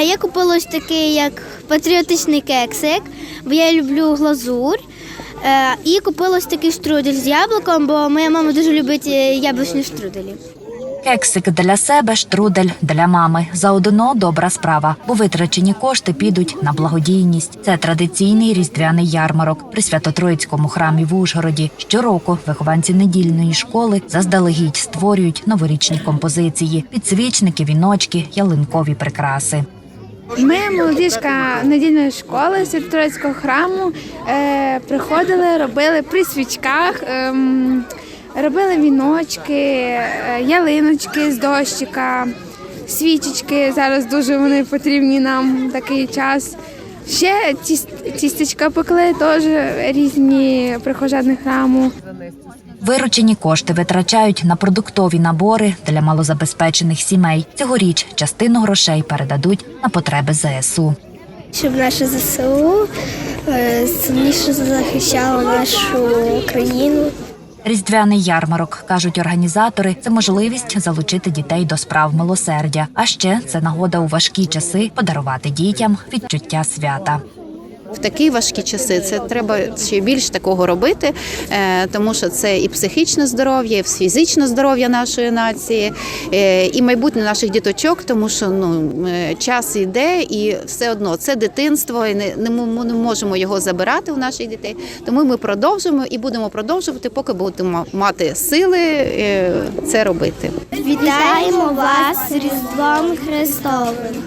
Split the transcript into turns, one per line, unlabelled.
Я купила ось такий як патріотичний кексик, бо я люблю глазур. Е, І купила ось такий штрудель з яблуком, бо моя мама дуже любить е, яблучні штруделі.
Кексик для себе, штрудель для мами. Заодно добра справа, бо витрачені кошти підуть на благодійність. Це традиційний різдвяний ярмарок при Свято-Троїцькому храмі в Ужгороді. Щороку вихованці недільної школи заздалегідь створюють новорічні композиції, підсвічники, віночки, ялинкові прикраси.
Ми, молодіжка недільної школи Святотроїцького храму, е, приходили, робили при свічках, ем, робили віночки, е, ялиночки з дощика, свічечки. Зараз дуже вони потрібні нам такий час. Ще тістечка пекли теж різні прихожани храму.
Виручені кошти витрачають на продуктові набори для малозабезпечених сімей. Цьогоріч частину грошей передадуть на потреби ЗСУ.
Щоб наше ЗСУ е, сильніше захищало нашу країну.
Різдвяний ярмарок кажуть організатори. Це можливість залучити дітей до справ милосердя. А ще це нагода у важкі часи подарувати дітям відчуття свята.
В такі важкі часи це треба ще більш такого робити, е, тому що це і психічне здоров'я, і фізичне здоров'я нашої нації, е, і майбутнє наших діточок, тому що ну е, час йде, і все одно це дитинство, і не, ми не можемо його забирати у наших дітей. Тому ми продовжуємо і будемо продовжувати, поки будемо мати сили це робити.
Вітаємо вас з Різдвом Христовим!